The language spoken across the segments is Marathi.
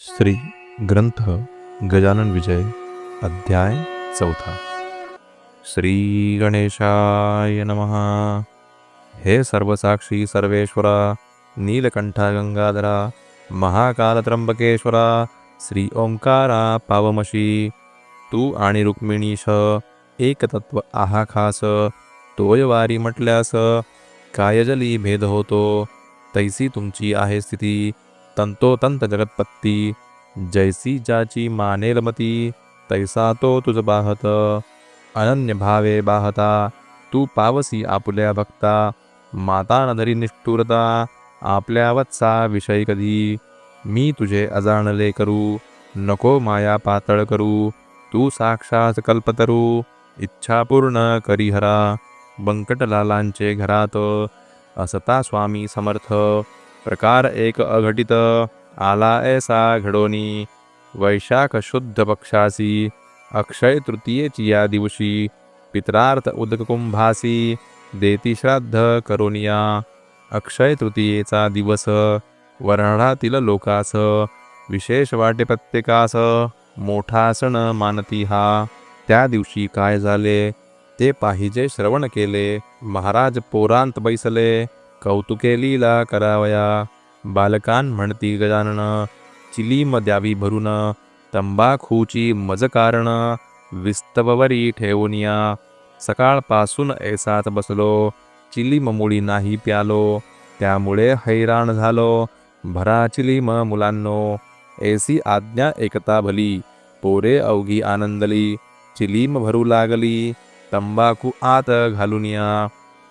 श्री ग्रंथ गजानन विजय अध्याय चौथा। श्री गणेशाय नमः। हे सर्वसाक्षी सर्वेश्वरा नीलकंठा गंगाधरा महाकाल त्र्यंबकेश्वरा श्री ओंकारा पावमशी तू आणि रुक्मिणीश एकतत्व आहा खास तोयवारी म्हटल्यास कायजली भेद होतो तैसी तुमची आहे स्थिती तंतोतंत जगतपत्ती। जैसी ज्याची मानेल मती तैसा तो तुझ बाहत। अनन्य भावे बाहता तू पावसी आपुल्या भक्ता। माता नधरी निष्ठुरता आपल्या वत्सा विषय कधी। मी तुझे अजाणले करू नको माया पातळ करू। तू साक्षात कल्पतरू इच्छा पूर्ण करिहरा। बंकटलालांचे घरात असता स्वामी समर्थ। प्रकार एक अघटित। आला ऐसा घडोनी। वैशाख शुद्ध पक्षासी। अक्षय तृतीयेची या दिवशी। पित्रार्थ उदक कुंभासी। देती श्राद्ध करोनिया। अक्षय तृतीयेचा दिवस। वर्णातील लोकास। विशेष वाटे प्रत्येकास। मोठा सण मानती हा। त्या दिवशी काय झाले? ते पाहिजे श्रवण केले। महाराज पोरांत बैसले। कौतुके लीला करावया. बालकान म्हणती गजानन चिलीम द्यावी भरून तंबाखूची मज कारण विस्तववरी ठेवूनिया. सकाळपासून ऐसात बसलो चिलीम मुळी नाही प्यालो त्यामुळे हैराण झालो. भरा चिलीम मुलांनो ऐसी आज्ञा एकता भली पोरे अवघी आनंदली चिलीम भरू लागली तंबाखू आत घालूनिया.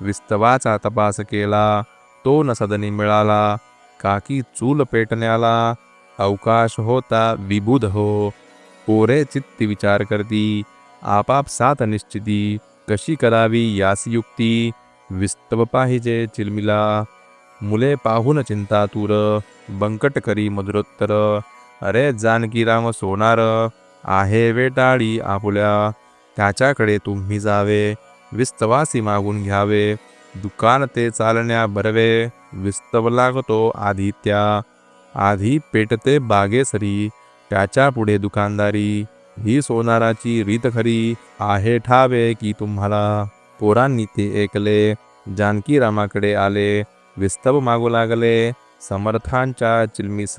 विस्तवाचा तपास केला. तो न सदनी मिळाला. काकी चूल पेटण्याला अवकाश होता विबुध हो. पोरे चित्ती विचार करती. आपापसात निश्चिती. कशी करावी यास युक्ती? विस्तव पाहिजे चिलमिला. मुले पाहून चिंता तूर. बंकट करी मधुरोत्तर. अरे जानकीराम सोनार. आहे वेटाळी आपुल्या. त्याच्याकडे तुम्ही जावे. विस्तवासी मागून घ्यावे. दुकान ते चालण्या बरवे. विस्तव लागतो आधी त्या आधी पेटते बागेसरी. त्याच्या पुढे दुकानदारी. ही सोनाराची रीत खरी. आहे ठावे की तुम्हाला. पोरांनी ते ऐकले. जानकी रामाकडे आले. विस्तव मागू लागले. समर्थांच्या चिलमीस.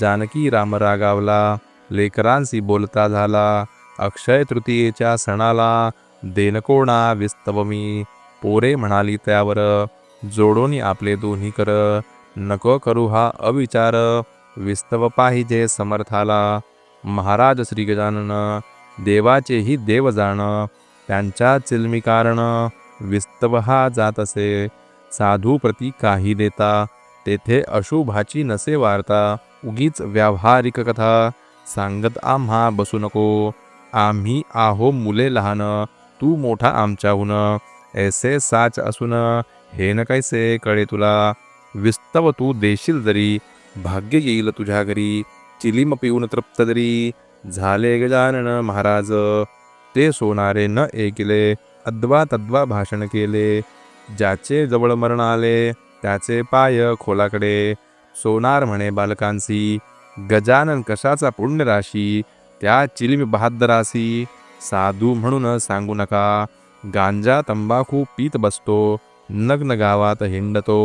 जानकी राम रागावला. लेकरांशी बोलता झाला. अक्षय तृतीयेच्या सणाला देनकोणा विस्तव मी पोरे म्हणाली त्यावर जोडोनी आपले दोन्ही कर नको करू हा अविचार. विस्तव पाहिजे समर्थाला. महाराज श्री गजानन देवाचेही देव जाण. त्यांच्या चिलमी कारण विस्तव हा जात असे. साधू प्रती काही देता तेथे अशुभाची नसे वार्ता. उगीच व्यावहारिक कथा सांगत आम्हा बसू नको. आम्ही आहो मुले लहान. तू मोठा आमच्याहून ऐसे साच असून हे न कैसे कळे तुला. विस्तव तू देशील जरी. भाग्य येईल तुझ्या घरी. चिलीम पिऊन तृप्त जरी. झाले गजानन महाराज. ते सोनारे न ऐकिले. अद्वा तद्वा भाषण केले. ज्याचे जवळ मरण आले त्याचे पाय खोलाकडे. सोनार म्हणे बालकांसी गजानन कशाचा पुण्यराशी? त्या चिलीम बहाद्दरासी साधू म्हणून सांगू नका. गांजा तंबाखू पीत बसतो नग्न गावात हिंडतो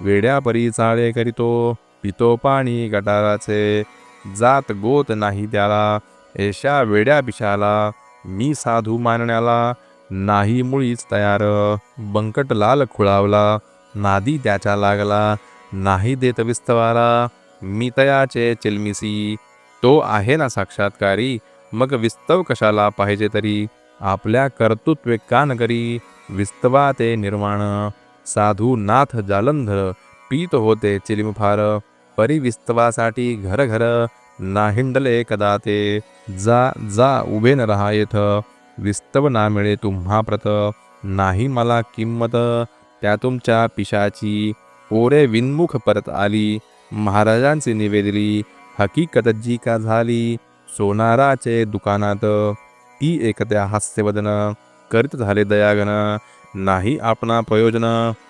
वेड्यापरी चाळे करीतो पितो पाणी गटाराचे जात गोत नाही त्याला ऐशा वेड्या पिशाला मी साधू मानण्याला नाही मुळीच तयार बंकट लाल खुळावला नादी त्याच्या लागला नाही देत विस्तवाला मी तयाचे चिलमिसी तो आहे ना साक्षात्कारी मग विस्तव कशाला पाहिजे तरी? आपल्या कर्तृत्वे का नगरी? विस्तवा ते निर्माण साधू नाथ जालंधर पीत होते चिलिमफार. परिविस्तवासाठी घर घर नाहिंडले कदा ते? जा जा उभे न रहा येथ. विस्तव ना मिळे तुम्हा प्रत नाही मला किंमत. त्या तुमच्या पिशाची. पोरे विनमुख परत आली. महाराजांची निवेदली. हकीकत जी का झाली? सोनाराचे दुकानात ती एकत्या हास्यवदन करीत झाले दयागन नाही आपणा प्रयोजन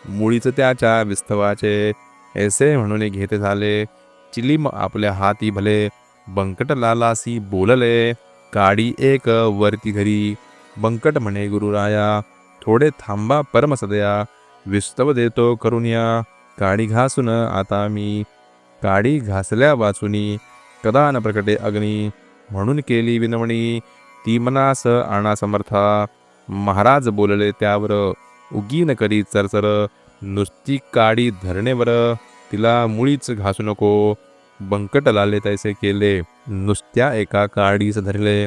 मुळीच त्याच्या विस्तवाचे. ऐसे म्हणून घेते झाले चिलीम आपल्या हाती भले. बंकटलालासी बोलले काडी एक वरती घरी बंकट म्हणे गुरुराया थोडे थांबा परमसदया विस्तव देतो करून या काडी घासून आता मी. काडी घासल्या वाचुनी कदा न प्रकटे अग्नी. म्हणून केली विनवणी. ती मनास आणा समर्था महाराज बोलले त्यावर उगीन करी चरचर. नुसती काडी धरणेवर. तिला मुळीच घासू नको. बंकट लाले तैसे केले. नुसत्या एका काडीस धरले.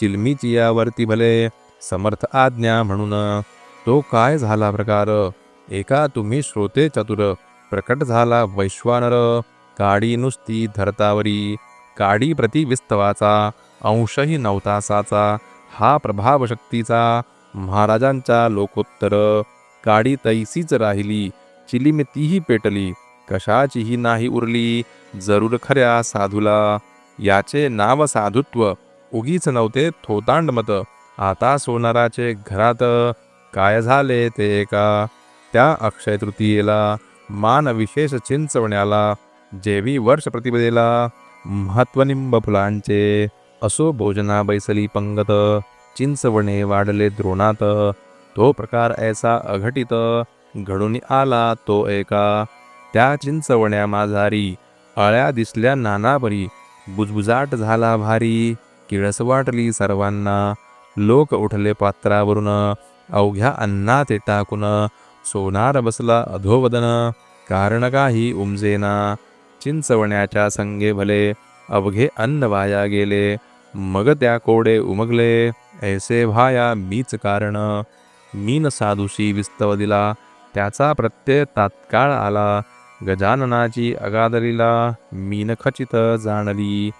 चिलमीची यावरती भले. समर्थ आज्ञा म्हणून. तो काय झाला प्रकार? एका तुम्ही श्रोते चतुर. प्रकट झाला वैश्वानर. काडी नुसती धरतावरी. काडी प्रति विस्तवाचा अंशही नवतासाचा हा प्रभावशक्तीचा महाराजांच्या लोकोत्तर. काडी तैसीच राहिली चिलिमितीही तीही पेटली कशाचीही नाही उरली जरूर खऱ्या साधूला. याचे नाव साधुत्व उगीच नव्हते थोतांड मत. आता सोनाराचे घरात काय झाले ते एका? त्या अक्षय तृतीयेला मान विशेष चिंचवण्याला जेवी वर्ष प्रतिपदेला महत्वनिंब फुलांचे असो भोजना बैसली पंगत चिंचवणे वाढले द्रोणात तो प्रकार ऐसा अघटित घडून आला तो एका. त्या चिंचवण्या माझारी अळ्या दिसल्या नानापरी बुजबुजाट झाला भारी किळस वाटली सर्वांना लोक उठले पात्रावरून अवघ्या अन्नात ते टाकून सोनार बसला अधोवदन कारण काही उमजेना चिंचवण्याच्या संगे भले अवघे अन्न वाया गेले मग त्या कोडे उमगले ऐसे भाया मीच कारण. मीन साधुशी विस्तव दिला त्याचा प्रत्यय तात्काळ आला. गजाननाची अगादरीला मीन खचित जाणली.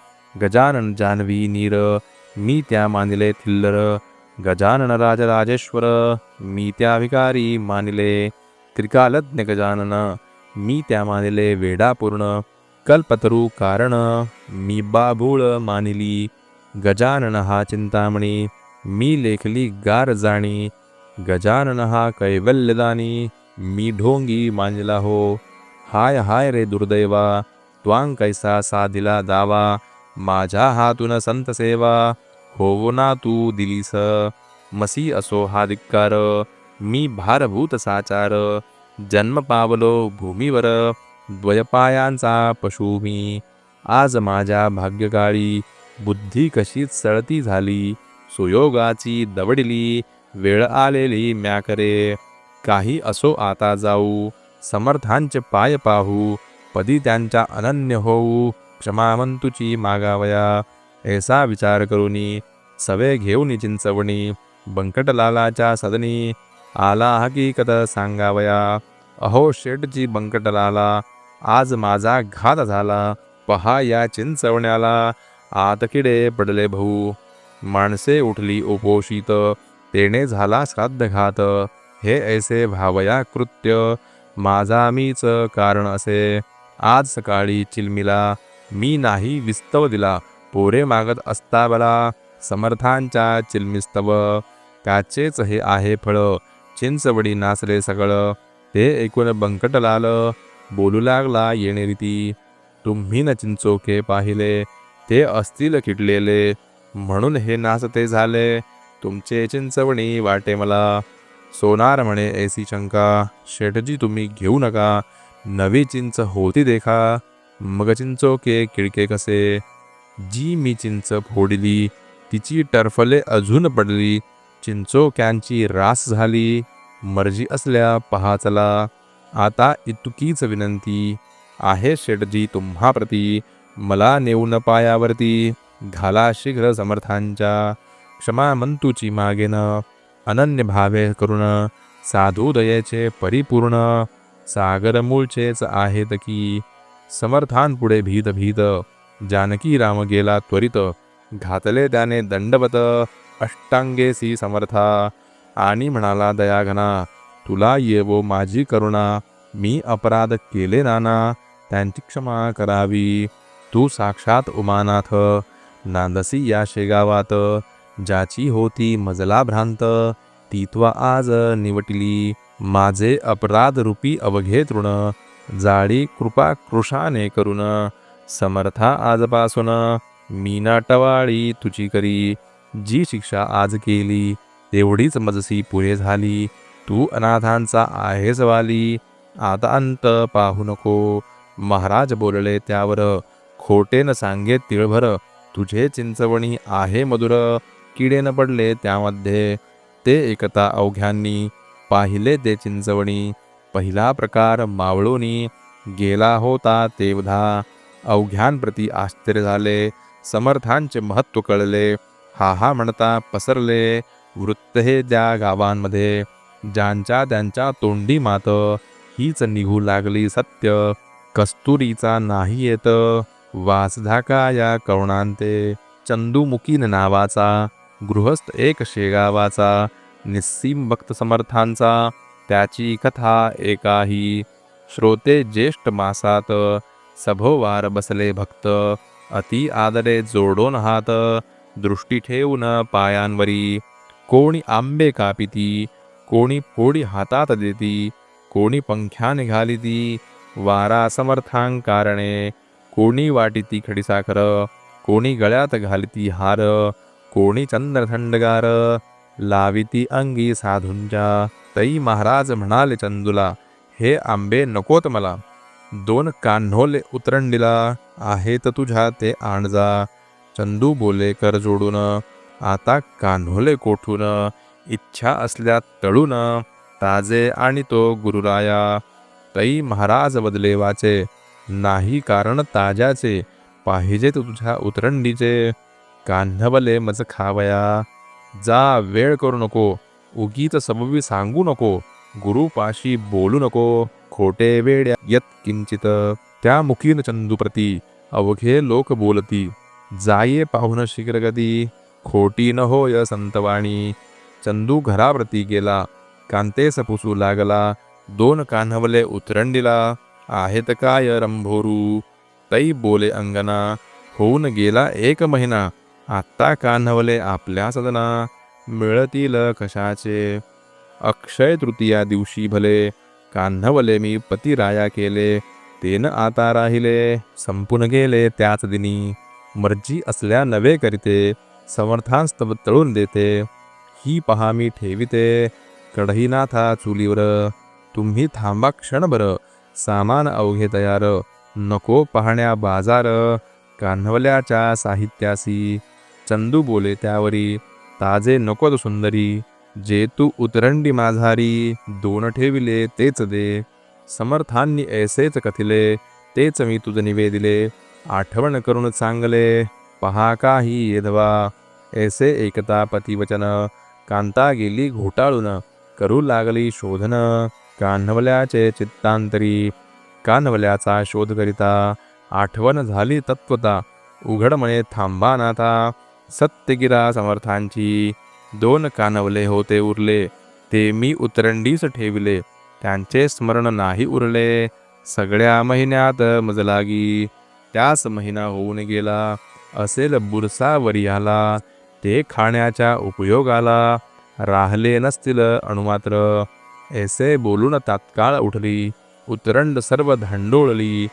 गजानन जानवी नीर मी त्या मानिले थिल्लर. गजानन राजराजेश्वर मी त्या विकारी मानिले. त्रिकालज्ञ गजानन मी त्या मानिले वेडापूर्ण. कल्पतरू कारण मी बाबूळ मानिली गजानन हा चिंतामणी मी लेखली गार जाणी गजानन हा कैवल्यदानी मी ढोंगी मांजला हो. हाय हाय रे दुर्दैवा त्वांग कैसा साधिला दावा माझ्या हातून संत सेवा होवो ना तू दिलीस. मसी असो हा धिक्कार मी भारभूत साचार जन्म पावलो भूमीवर द्वयपायांचा पशु मी आज माझ्या भाग्यकाळी बुद्धी कशीच सळती झाली सुयोगाची दवडली वेळ आलेली म्याकरे काही असो आता जाऊ समर्थांचे पाय पाहू पदी त्यांच्या अनन्य होऊ क्षमामंतुची मागावया ऐसा विचार करुनी सवे घेऊन चिंचवणी बंकटलालाच्या सदनी आला हकीकत सांगावया अहो शेटची बंकटलाला आज माझा घात झाला. पहा या चिंचवण्याला. आत किडे पडले भाऊ. माणसे उठली उपोषित. तेने झाला श्राद्धघात. हे ऐसे भावया कृत्य माझा मीच कारण असे. आज सकाळी चिलमिला. मी नाही विस्तव दिला. पोरे मागत असता बला. समर्थांच्या चिलमिस्तव. त्याचेच हे आहे फळ. चिंचवडी नाचले सगळं. ते ऐकून बंकटलाल. बोलू लागला येणे रीती. तुम्ही न चिंचोके पाहिले ते असतील किडलेले म्हणून हे नाचते झाले. तुमचे चिंचवणी वाटे मला. सोनार म्हणे ऐसी शंका. शेठजी तुम्ही घेऊ नका. नवी चिंच होती देखा. मग चिंचोके किडके कसे? जी मी चिंच फोडली तिची टरफले अजून पडली. चिंचोक्यांची रास झाली. मर्जी असल्या पहा चला. आता इतुकीच विनंती आहे शेटजी तुम्हाप्रती मला नेऊन पायावरती. घाला शीघ्र समर्थांच्या. क्षमा मंतूची मागेन. अनन्य भावे करुण. साधू दयेचे परिपूर्ण. सागर मूळचेच आहेत की. समर्थांपुढे भीत भीत. जानकी राम गेला त्वरित. घातले त्याने दंडवत. अष्टांगेसी समर्था. आणि म्हणाला दयाघना तुला येवो माझी करुणा. मी अपराध केले नाना. त्यांची क्षमा करावी. तू साक्षात उमानाथ. नांदसी या शेगावात. ज्याची होती मजला भ्रांत तीत्वा आज निवटली. माझे अपराध रूपी अवघे तृण जाळी कृपा कृशाने करुण. समर्था आजपासून मी टवाळी तुझी करी. जी शिक्षा आज केली तेवढीच मजसी पुरे झाली. तू अनाथांचा आहेस वाली. आता अंत पाहू नको. महाराज बोलले त्यावर खोटे न सांगे तिळभर. तुझे चिंचवणी आहे मधुर. किडे न पडले त्यामध्ये. ते एकता अवघ्यांनी पाहिले ते चिंचवणी. पहिला प्रकार मावळोनी गेला होता तेवधा अवघ्यांप्रती आश्चर्य झाले. समर्थांचे महत्त्व कळले. हा हा म्हणता पसरले. वृत्त हे त्या गावांमध्ये. ज्यांच्या त्यांच्या तोंडी मात हीच निघू लागली सत्य. कस्तुरीचा नाही येत वासधाका या कवणांते चंदुमुकीन नावाचा गृहस्थ एक शेगावाचा निस्सीम भक्त समर्थांचा त्याची कथा एकाही. श्रोते ज्येष्ठ मासात सभोवार बसले भक्त अति आदरे जोडोन हात दृष्टी ठेवून पायांवरी. कोणी आंबे कापिती कोणी फोडी हातात देती कोणी पंख्याने घालिती वारा समर्थांकारणे कोणी वाटिती खडीसाखर कोणी गळ्यात घालती हार कोणी चंद्रथंडगार लाविती अंगी साधूंच्या तई महाराज म्हणाले चंदुला हे आंबे नकोत मला दोन कान्होले उतरंडीला आहेत तुझ्या ते आणजा चंदू बोले कर जोडून आता कान्होले कोठून इच्छा असल्या तळून ताजे आणि तो गुरुराया तई महाराज बदलेवाचे नाही कारण ताज्याचे पाहिजे तुझ्या उतरंडीचे कान्हवले मज खावया जा वेळ करू नको उगीत सबबी सांगू नको गुरुपाशी बोलू नको खोटे वेड्या यत किंचित त्या मुखीन चंदूप्रती अवघे लोक बोलती जाये पाहुन शीघ्रगती खोटी न होय संतवाणी चंदू घराप्रती गेला. कांतेस पुसू लागला. दोन कान्हवले उतरंडीला. आहेत काय रंभोरू? तै बोले अंगना होऊन गेला एक महिना. आत्ता कान्हवले आपल्या सदना. मिळतील कशाचे? अक्षय तृतीया दिवशी भले. कान्हवले मी पतिराया केले. तेन आता राहिले. संपून गेले त्याच दिनी. मर्जी असल्या नवे करीते. समर्थांस्तव तळून देते. ही पहा मी ठेविते. कढईनाथा चुलीवर तुम्ही थांबा क्षणभर. सामान अवघे तयार. नको पाहण्या बाजार. कान्हवल्याच्या साहित्यासी. चंदू बोले त्यावरी. ताजे नकोत सुंदरी. जे तू उतरंडी माझारी. दोन ठेविले तेच दे. समर्थांनी ऐसेच कथिले. तेच मी तुझ निवेदिले. आठवण करून चांगले. पहा काही येधवा. ऐसे एकता पतिवचन. कांता गेली घोटाळून करू लागली शोधन. कान्हवल्याचे चित्तांतरी कान्हवल्याचा शोध करिता आठवण झाली तत्वता. उघड म्हणे थांबा नाथा सत्यगिरा समर्थांची दोन कानवले होते उरले. ते मी उतरंडीस ठेविले. त्यांचे स्मरण नाही उरले. सगळ्या महिन्यात मजलागी त्याच महिना होऊन गेला. असेल बुरसा आला ते खाण्याच्या उपयोगाला राहिले नसतील अणुमात्र ऐसे बोलून तात्काळ उठली उतरंड सर्व धांडोळली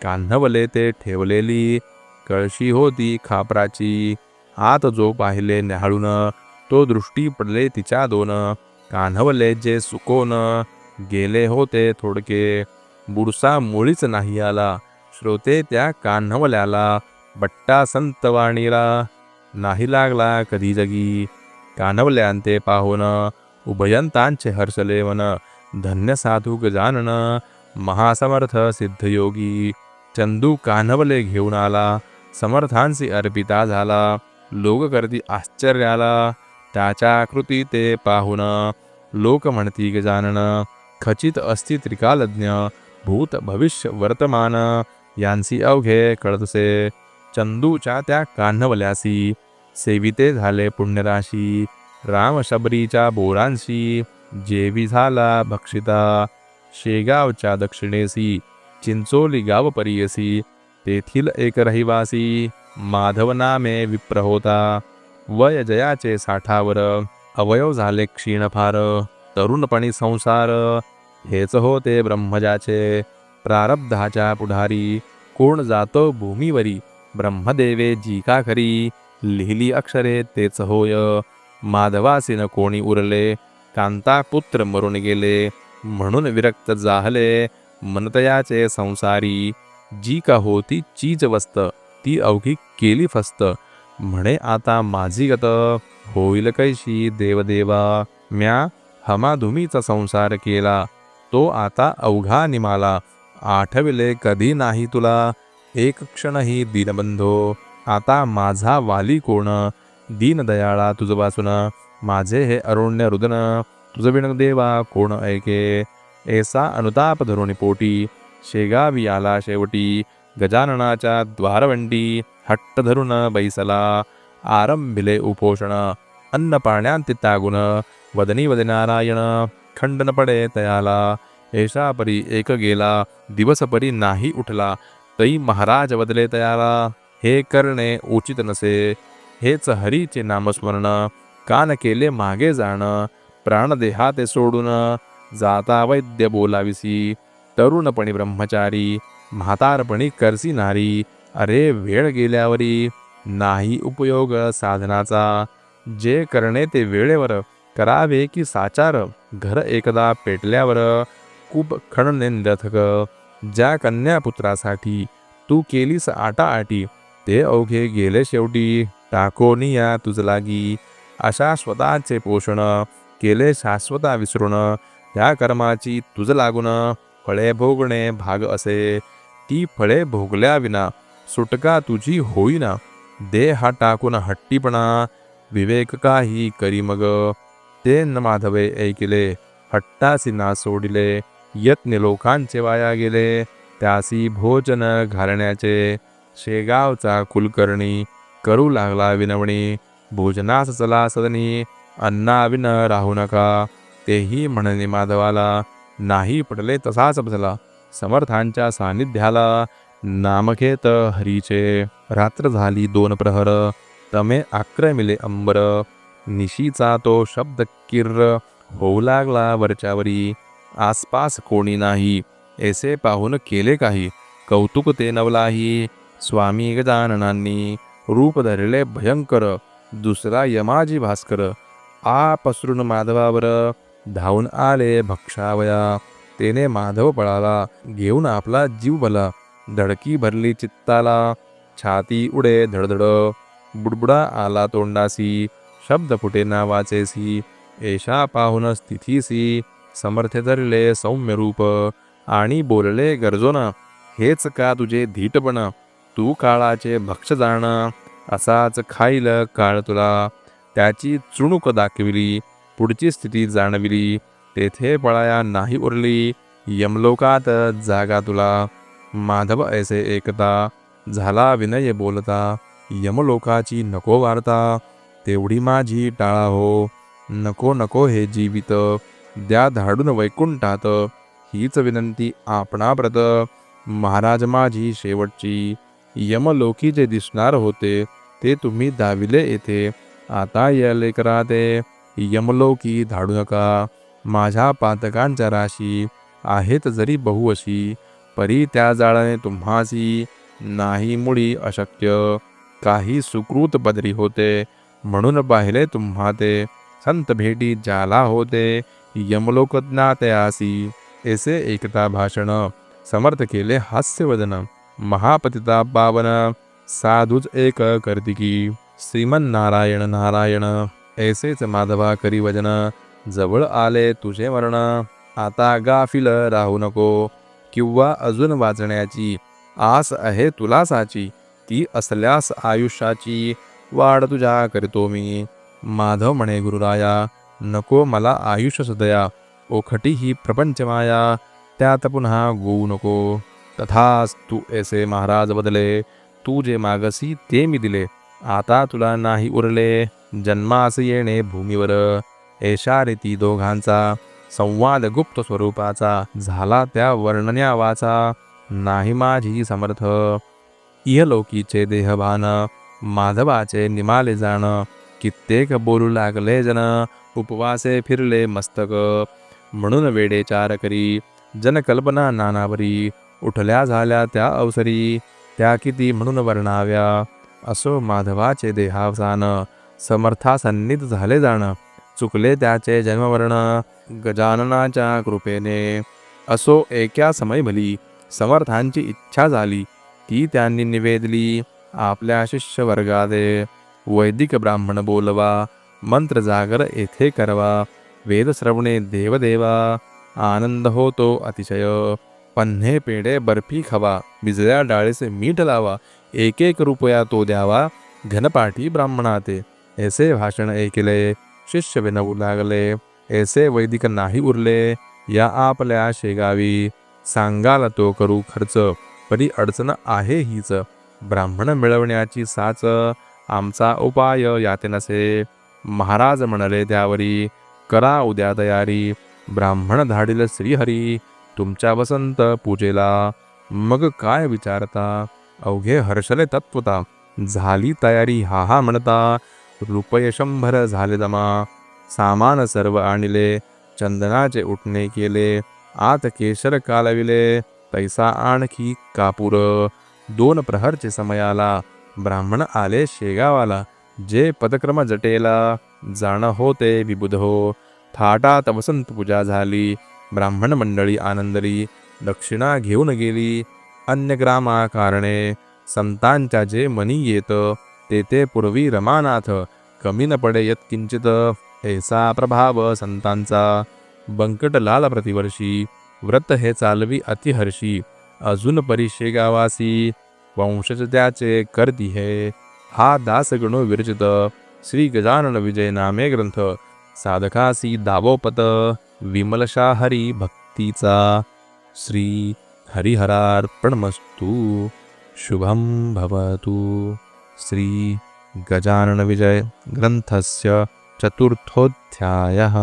कान्हवले ते ठेवलेली कळशी होती खापराची आत जो पाहिले न्याहाळून तो दृष्टी पडले तिच्या दोन कान्हवले जे सुकोन गेले होते थोडके बुडसा मुळीच नाही आला श्रोते त्या कान्हवल्याला बट्टा संतवाणीला नाही लागला कधी जगी. कान्हवल्यांते पाहून उभयंतांचे हर्षले वन धन्य साधू गजानन महासमर्थ सिद्धयोगी. चंदू कान्हवले घेऊन आला समर्थांशी अर्पिता झाला लोक करती आश्चर्याला त्याच्या कृती ते पाहून लोक म्हणती गजानन खचित अस्ति त्रिकालज्ञ भूत भविष्य वर्तमान यांसी अवघे कळतसे. चंदूच्या त्या कान्हवल्यासी सेविते झाले पुण्यराशी राम शबरीच्या बोरांशी जेवी झाला भक्षिता शेगावच्या दक्षिणेसी चिंचोली गाव परियसी तेथील एक रहिवासी माधव नामे विप्र होता वय जयाचे साठावर अवयव झाले क्षीण फार तरुणपणी संसार हेच होते ब्रह्मजाचे प्रारब्धाच्या पुढारी कोण जातो भूमीवरी ब्रह्मदेवे जी का खरी लिहिली अक्षरे तेच होय. माधवासीन कोणी उरले कांता पुत्र मरून गेले म्हणून विरक्त जाहले मनतयाचे संसारी. जी का होती चीज वस्त ती अवघी केली फस्त. म्हणे आता माझी गत होईल कैशी देवदेवा. म्या हमाधुमीचा संसार केला तो आता अवघा निमाला. आठविले कधी नाही तुला एक क्षणही दीनबंधो आता माझा वाली कोण? दीनदयाळा तुझ वाचून माझे हे अरुण्य रुदन तुझ बिन देवा कोण ऐके? ऐसा अनुताप धरुणी पोटी शेगावी आला शेवटी गजाननाच्या द्वारवंडी हट्ट धरून बैसला आरंभिले उपोषण अन्न पाण्यात तागुन वदनी वदनारायण खंडन पडे तयाला ऐशा परी एक गेला दिवस परी नाही उठला तई महाराज बदले तयारा हे करणे उचित नसे हेच हरीचे नामस्मरण कान केले मागे जाण प्राणदेहाते सोडून जाता वैद्य बोलाविसी तरुणपणी ब्रह्मचारी म्हातारपणी करसी नारी अरे वेळ गेल्यावरी नाही उपयोग साधनाचा जे करणे ते वेळेवर करावे की साचार घर एकदा पेटल्यावर खूप खणने निरथक ज्या कन्यापुत्रासाठी तू केलीस आटाआटी ते अवघे गेले शेवटी. टाकोनी या तुझलागी अशा स्वतःचे पोषण केले शाश्वता विसरून. त्या कर्माची तुझ लागून फळे भोगणे भाग असे. ती फळे भोगल्याविना सुटका तुझी होईना. दे हा टाकून हट्टीपणा विवेक काही करी मग. ते न माधवे ऐकिले हट्टासी ना सोडिले. यत्न लोकांचे वाया गेले. त्यासी भोजन घालण्याचे शेगावचा कुलकर्णी करू लागला विनवणी. भोजनास चला सदनी अन्नाविन राहू नका. तेही म्हणणे माधवाला नाही पटले तसाच बसला. समर्थांच्या सानिध्याला नामखेत हरीचे. रात्र झाली दोन प्रहर तमे आक्रमिले अंबर. निशीचा तो शब्द किर्र होऊ लागला वरच्यावरी. आसपास कोणी नाही. ऐसे पाहून केले काही. कौतुक ते नवलाही. स्वामी गजाननांनी रूप धरले भयंकर. दुसरा यमाजी भास्कर. आ पसरून माधवावर धावून आले भक्षावया. तेने माधव पळाला घेऊन आपला जीव भला धडकी भरली चित्ताला. छाती उडे धडधड. बुडबुडा आला तोंडासी शब्द फुटे नावाचेसी. ऐशा पाहून स्थितीसी. समर्थ धरले सौम्य रूप आणि बोलले गरजोन हेच का तुझे धीटपण? तू काळाचे भक्ष जाण असाच खाईल काळ तुला. त्याची चुणूक दाखविली पुढची स्थिती जाणविली तेथे पळाया नाही उरली यमलोकात जागा तुला. माधव ऐसे एकता झाला विनय बोलता यमलोकाची नको वार्ता तेवढी माझी टाळा हो. नको नको हे जीवित द्या धाडून वैकुंठात. हीच विनंती आपणाप्रत. महाराज माझी शेवटची यमलोकी जे दिसणार होते ते तुम्ही दाविले येथे. आता याले करा ते यमलोकी धाडू नका. माझ्या पातकांच्या राशी आहेत जरी बहुअशी परी त्या जाळाने तुम्हासी नाही मुळी अशक्य. काही सुकृत पदरी होते म्हणून पाहिले तुम्हा ते संत भेटी जाला होते यमलोकज्ञातयासी ऐसे एकता भाषण समर्थ केले हास्यवदन महापतिता पावन साधूच एक कर्तिकी श्रीमन नारायण नारायण ऐसेच माधवा करी वजन जवळ आले तुझे मरण आता गाफिल राहू नको किंवा अजून वाचण्याची आस आहे तुला साची ती असल्यास आयुष्याची वाढ तुझ्या करतो मी माधव म्हणे गुरुराया नको मला आयुष्य सदया ओखटी ही प्रपंचमाया. त्यात पुन्हा गोऊ नको. तथाच तू ऐसे महाराज बदले. तू जे मागसी ते मी दिले. आता तुला नाही उरले. जन्मास येणे भूमीवर. ऐशा रीती दोघांचा. संवाद गुप्त स्वरूपाचा. झाला त्या वर्णन्या वाचा नाही माझी समर्थ. इहलोकीचे देहभान. माधवाचे निमाले जाण. कित्येक बोलू लागले जन उपवासे फिरले मस्तक. म्हणून वेडे चार करी जनकल्पना नानावरी उठल्या झाल्या त्या अवसरी त्या किती म्हणून वर्णाव्या. असो माधवाचे देहावसान समर्थासन्निध झाले जाण चुकले त्याचे जन्मवर्ण गजाननाच्या कृपेने. असो एका समय भली समर्थांची इच्छा झाली ती त्यांनी निवेदली आपल्या शिष्य वर्गादे वैदिक ब्राह्मण बोलवा मंत्र जागर येथे करवा वेद श्रवणे देवदेवा आनंद होतो अतिशय पन्हे पेढे बर्फी खवा बिजल्या डाळीचे मीठ लावा एक एक रुपया तो द्यावा घनपाठी ब्राह्मणाते ऐसे भाषण ऐकले शिष्य विनवू लागले ऐसे वैदिक नाही उरले या आपल्या शेगावी सांगाल तो करू खर्च परी अडचण आहे हीच ब्राह्मण मिळवण्याची साच आमचा उपाय याते नसे महाराज म्हणाले त्यावरी करा उद्या तयारी. ब्राह्मण धाडील श्रीहरी तुमच्या वसंत पूजेला. मग काय विचारता? अवघे हर्षले तत्वता. झाली तयारी हा हा म्हणता. रुपये शंभर झाले जमा. सामान सर्व आणले. चंदनाचे उठणे केले. आत केशर कालविले. पैसा आणखी कापूर. दोन प्रहरचे समयाला. ब्राह्मण आले शेगावाला. जे पदक्रम जटेला जाणं होते विबुध हो. थाटात वसंत पूजा झाली. ब्राह्मण मंडळी आनंदली. दक्षिणा घेऊन गेली. अन्य ग्रामा कारणे संतांच्या जे मनी येत ते ते पूर्वी रमानाथ. कमी न पडे यत किंचित. ऐसा प्रभाव संतांचा. बंकटलाल प्रतिवर्षी. व्रत हे चालवी अतिहर्षी. अजून परिशे गावासी वंशज त्याचे करती हे। हा दासगणो विरचित। श्री गजानन विजय नामे ग्रंथ साधकासी दावोपत। विमलशा हरी भक्तीचा। श्री हरिहरार्पणमस्तु। शुभं भवतु। श्री गजानन विजय ग्रंथस्य चतुर्थोऽध्यायः।